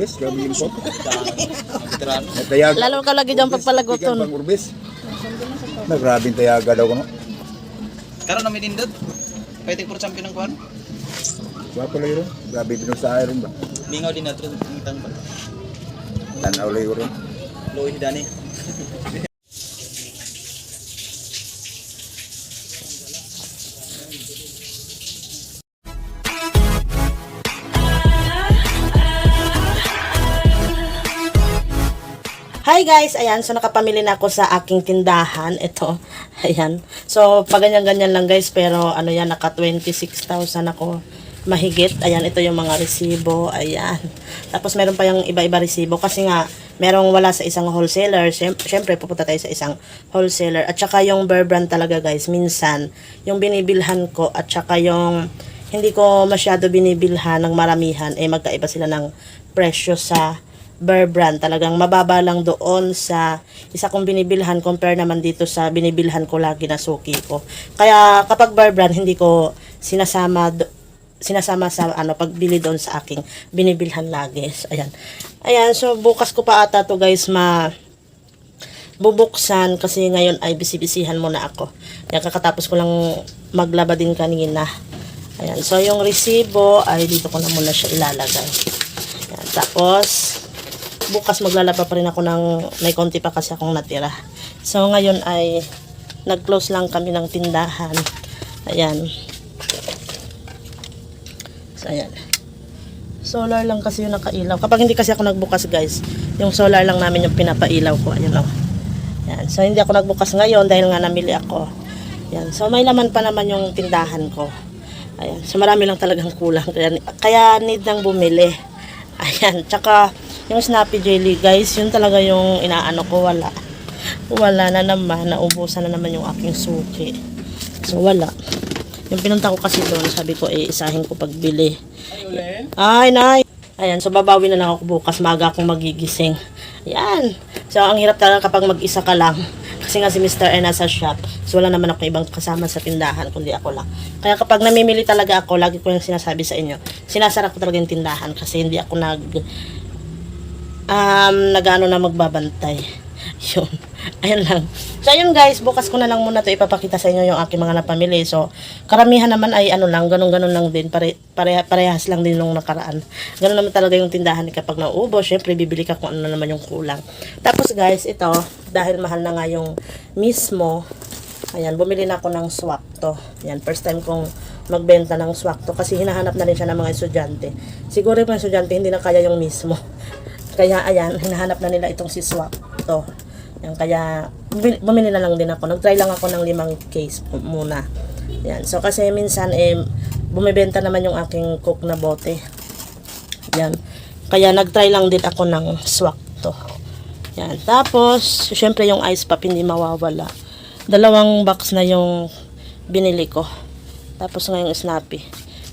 Urbes, grabe yung pot. Tayaga. Lalo ka lagi dyan pagpalagoton. ikan pang Urbes. Na grabing tayaga daw ko no. Karon na minindot. Fighting for champion ng kuan. Gwapo lang yun. Grabe binusa ron ba. Mingaw din nato ngitang ba. Tanaw lang yun. Luoy ni Dani. Guys, ayan, so nakapamili na ako sa aking tindahan, ito, ayan. So, pag ganyan-ganyan lang guys, pero ano yan, naka 26,000 ako mahigit. Ayan, ito yung mga resibo, ayan. Tapos meron pa yung iba-iba resibo kasi nga, merong wala sa isang wholesaler. Siyem- Siyempre, pupunta tayo sa isang wholesaler. At saka yung bear brand talaga guys, minsan, yung binibilhan ko at saka yung hindi ko masyado binibilhan ng maramihan, eh magkaiba sila ng presyo sa Bear Brand. Talagang mababa lang doon sa isa kong binibilhan compare naman dito sa binibilhan ko lagi na suki ko. Kaya kapag Bear Brand, hindi ko sinasama do- sinasama sa ano pagbili doon sa aking binibilhan lagi. So, Ayan. Ayan, so bukas ko pa ata to guys ma bubuksan kasi ngayon ay bisibisihan muna ako. Yan kakatapos ko lang maglaba din kanina. Ayan, so yung resibo ay dito ko na muna siya ilalagay. Ayan, tapos bukas maglalaba pa rin ako ng may konti pa kasi akong natira. So ngayon ay nag-close lang kami ng tindahan. Ayan. So ayan. Solar lang kasi yung nakailaw. Kapag hindi kasi ako nagbukas guys, yung solar lang namin yung pinapailaw ko. Ayan o. Yan. So, hindi ako nagbukas ngayon dahil nga namili ako. Yan. So, may laman pa naman yung tindahan ko. Ayan. So, marami lang talagang kulang. Kaya, kaya need nang bumili. Ayan. Tsaka, yung Snappy Jelly, guys, yun talaga yung inaano ko. Wala. Wala na naman. Naubusan na naman yung aking suki. So, wala. Yung pinunta ko kasi doon, sabi ko, eh, isahin ko pagbili. Ay, nay. Ayan, so babawi na lang ako bukas. Maga akong magigising. Ayan. So, ang hirap talaga kapag mag-isa ka lang. Kasi nga si Mr. ay nasa shop. So, wala naman ako ibang kasama sa tindahan, kundi ako lang. Kaya kapag namimili talaga ako, lagi ko yung sinasabi sa inyo, sinasara ko talaga yung tindahan kasi hindi ako nag um, nagano na magbabantay. Yun. Ayun lang. So, ayun guys, bukas ko na lang muna to ipapakita sa inyo yung aking mga napamili. So, karamihan naman ay ano lang, ganun-ganun lang din. Pare, pare, parehas lang din nung nakaraan. Ganun naman talaga yung tindahan kapag nauubos. Syempre, bibili ka kung ano naman yung kulang. Tapos guys, ito, dahil mahal na nga yung mismo, ayan, bumili na ako ng swak to. Ayan, first time kong magbenta ng swak to kasi hinahanap na rin siya ng mga estudyante. Siguro yung mga estudyante hindi na kaya yung mismo. Kaya ayan, hinahanap na nila itong si swak to. Yan, kaya bumili, na lang din ako. Nag-try lang ako ng limang case muna. Yan. So kasi minsan eh bumibenta naman yung aking cook na bote. Yan. Kaya nag-try lang din ako ng swak to. Yan. Tapos, syempre yung ice pop hindi mawawala. Dalawang box na yung binili ko. Tapos ngayong snappy.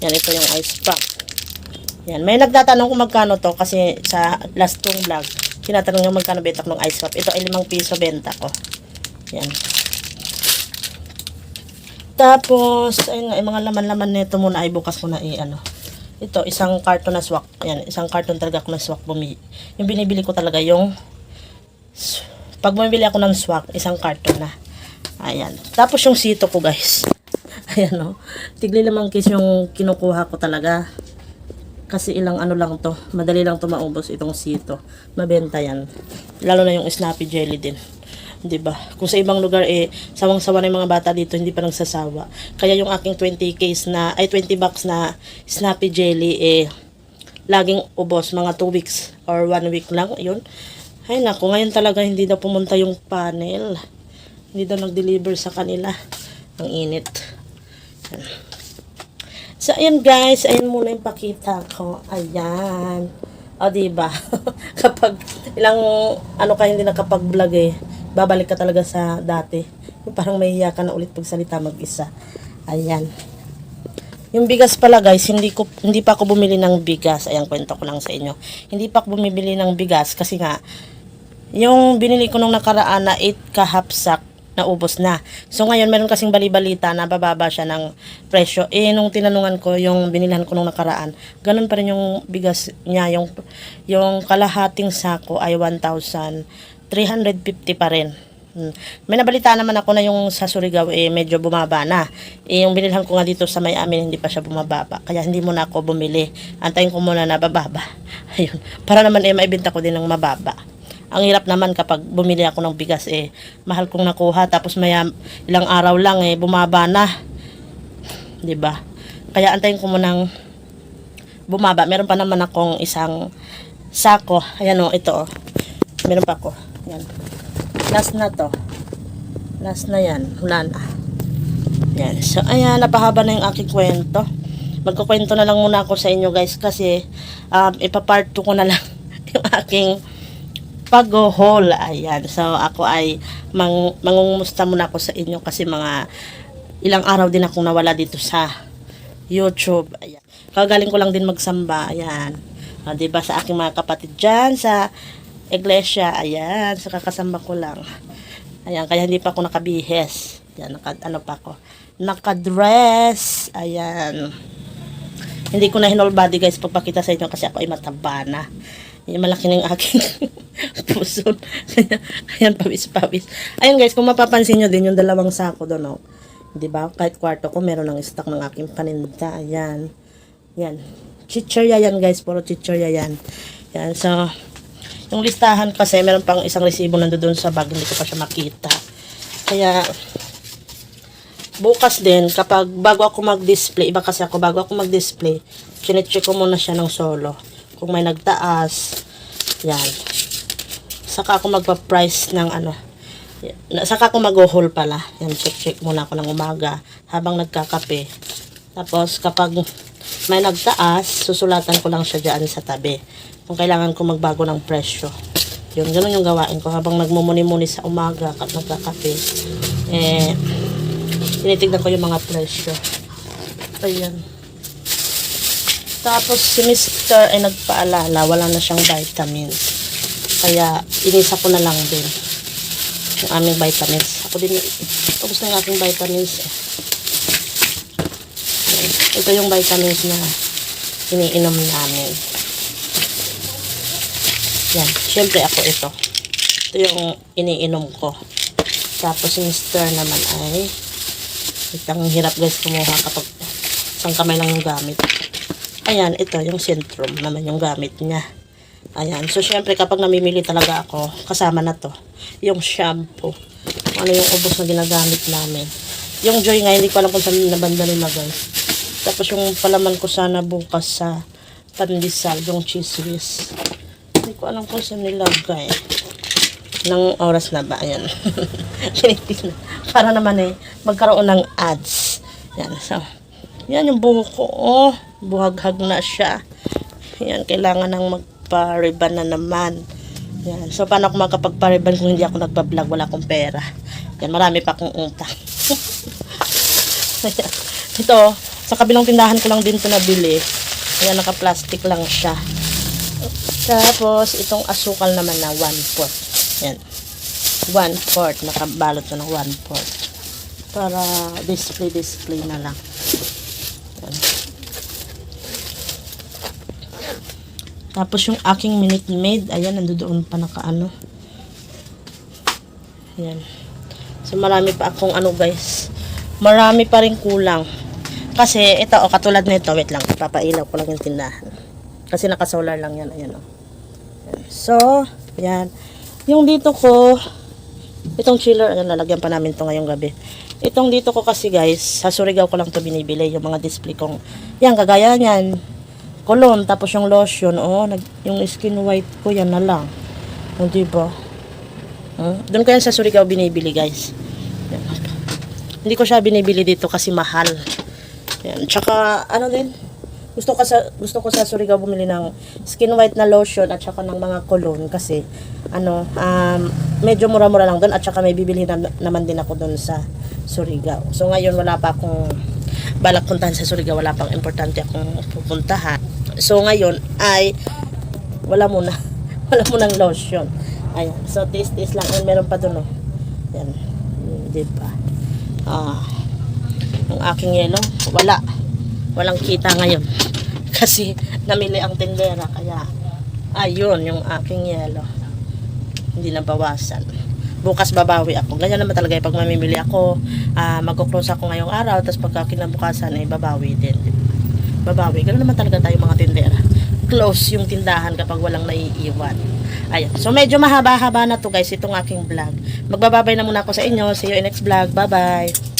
Yan, ito yung ice pop. Yan. May nagtatanong kung magkano to kasi sa last kong vlog, tinatanong yung magkano benta ko ng ice pop. Ito ay 5 piso benta ko. Yan. Tapos, ayun nga, mga laman-laman nito muna ay bukas ko na i-ano. Ito, isang carton na swak. Ayan, isang carton talaga ako na swak bumi. Yung binibili ko talaga yung pag bumibili ako ng swak, isang carton na. Ayan. Tapos yung sito ko, guys. Ayan, no. Tigli lamang case yung kinukuha ko talaga. Kasi ilang ano lang to. Madali lang to maubos itong sito. Mabenta yan. Lalo na yung snappy jelly din. 'Di ba? Kung sa ibang lugar eh sawang-sawa na yung mga bata dito hindi pa nagsasawa. Kaya yung aking 20 case na ay 20 box na snappy jelly eh laging ubos mga 2 weeks or 1 week lang yun. Ay naku, ngayon talaga hindi na pumunta yung panel. Hindi daw nag-deliver sa kanila. Ang init. So, ayan guys, ayan muna yung pakita ko. Ayan. O, diba? Kapag ilang, ano ka hindi nakapag-vlog eh, babalik ka talaga sa dati. Parang mahihiya ka na ulit pagsalita mag-isa. Ayan. Yung bigas pala guys, hindi ko hindi pa ako bumili ng bigas. Ayan, kwento ko lang sa inyo. Hindi pa ako bumibili ng bigas kasi nga yung binili ko nung nakaraan na 8 ka half sack, naubos na. So ngayon meron kasing balibalita na bababa siya ng presyo. Eh nung tinanungan ko yung binilhan ko nung nakaraan, ganun pa rin yung bigas niya, yung yung kalahating sako ay 1,350 pa rin. Hmm. May nabalita naman ako na yung sa Surigao eh medyo bumaba na. Eh, yung binilhan ko nga dito sa may hindi pa siya bumababa. Kaya hindi muna ako bumili. Antayin ko muna na bababa. Ayun. Para naman eh maibenta ko din ng mababa. Ang hirap naman kapag bumili ako ng bigas eh mahal kong nakuha tapos maya ilang araw lang eh bumaba na. 'Di ba? Kaya antayin ko munang bumaba. Meron pa naman akong isang sako. Ayan o, ito o. Meron pa ako. Yan. Last na to. Last na yan. Wala na. So, ayan. Napahaba na yung aking kwento. Magkukwento na lang muna ako sa inyo guys kasi um, ipapart 2 ko na lang yung aking pag-haul. Ayan. So, ako ay mang mangungumusta muna ako sa inyo kasi mga ilang araw din akong nawala dito sa YouTube. Ayan. Kagaling ko lang din magsamba. Ayan. O, diba sa aking mga kapatid dyan sa iglesia. Ayan. Sa kakasamba ko lang. Ayan. Kaya hindi pa ako nakabihes. Ayan. Naka, ano pa ako. Nakadress. Ayan. Hindi ko na hinol body guys pagpakita sa inyo kasi ako ay mataba na. Yung malaki ng aking puso. Kaya, ayan, pawis-pawis. Ayun guys, kung mapapansin nyo din yung dalawang sako doon, oh. 'Di ba? Kahit kwarto ko, meron ng stock ng aking paninda. Ayan. Yan. Chichirya yan guys, puro chichirya yan. Yan, so, yung listahan kasi, meron pang isang resibo nandoon sa bag, hindi ko pa siya makita. Kaya, bukas din, kapag bago ako mag-display, iba kasi ako, bago ako mag-display, chinecheck ko muna siya ng solo. Kung may nagtaas, yan. Saka ako magpa-price ng ano, saka ako mag-haul pala. Yan, check-check muna ako ng umaga habang nagkakape. Tapos, kapag may nagtaas, susulatan ko lang siya dyan sa tabi. Kung kailangan ko magbago ng presyo. Yun, ganun yung gawain ko habang nagmumuni-muni sa umaga at nagkakape. Eh, tinitignan ko yung mga presyo. Ayan. Tapos si Mr. ay nagpaalala, wala na siyang vitamins. Kaya inisa ko na lang din yung aming vitamins. Ako din, ubus na yung aking vitamins eh. Ito yung vitamins na iniinom namin. Yan. Siyempre ako ito. Ito yung iniinom ko. Tapos si Mr. naman ay itang hirap guys kumuha kapag isang kamay lang yung gamit. Ayan, ito yung Centrum naman yung gamit niya. Ayan. So, syempre, kapag namimili talaga ako, kasama na to. Yung shampoo. Ano yung ubos na ginagamit namin. Yung Joy nga, hindi ko alam kung saan nabanda nilagay. Tapos yung palaman ko sana bukas sa pandesal, yung cheese whiz. Hindi ko alam kung saan nilagay. Nang oras na ba? Ayan. Para naman eh, magkaroon ng ads. Yan. So, yan yung buhok ko. Oh, buhaghag na siya. Yan, kailangan nang magpa-ribbon na naman. Yan. So, paano ako makapagpa-ribbon kung hindi ako nagpa-vlog? Wala akong pera. Yan, marami pa akong utang. Ito, sa kabilang tindahan ko lang din ito nabili. Ayan, naka-plastic lang siya. Tapos, itong asukal naman na 1 fourth. Yan. 1 fourth. Nakabalot ko ng 1 fourth. Para display-display na lang. Tapos yung aking Minute Maid, ayan, nandoon pa nakaano. Ayan. So, marami pa akong ano guys. Marami pa rin kulang. Kasi, ito, oh, katulad nito, wait lang, papailaw ko lang yung tindahan. Kasi naka-solar lang yan, ayan, oh. Ayan. So, yan. Yung dito ko, itong chiller, ayan, lalagyan pa namin to ngayong gabi. Itong dito ko kasi guys, sa Surigao ko lang to binibili, yung mga display kong, yan, kagaya niyan, cologne, tapos yung lotion, oh, nag, yung skin white ko, yan na lang. O, diba? Hmm? Doon ko yan sa Surigao binibili, guys. Yan. Hindi ko siya binibili dito kasi mahal. Yan. Tsaka, ano din, gusto ko sa gusto ko sa Surigao bumili ng skin white na lotion at saka ng mga cologne kasi ano um, medyo mura-mura lang doon at saka may bibili na, naman din ako doon sa Surigao. So ngayon wala pa akong balak puntahan sa Surigao, wala pang importante akong pupuntahan. So ngayon ay wala muna. Wala munang lotion. Ayan. So tis-tis lang and meron pa doon oh. Yan. Di ba? Ah, yung aking yelo, wala. Walang kita ngayon. Kasi namili ang tindera. Kaya, ayun, yung aking yelo. Hindi na bawasan. Bukas babawi ako. Ganyan naman talaga eh, pag mamimili ako, ah magkukros ako ngayong araw, tapos pagka kinabukasan ay babawi din. Di ba? Babawi. Ganun naman talaga tayo mga tindera. Close yung tindahan kapag walang naiiwan. Ayun. So medyo mahaba-haba na to guys itong aking vlog. Magbababay na muna ako sa inyo. See you in next vlog. Bye-bye.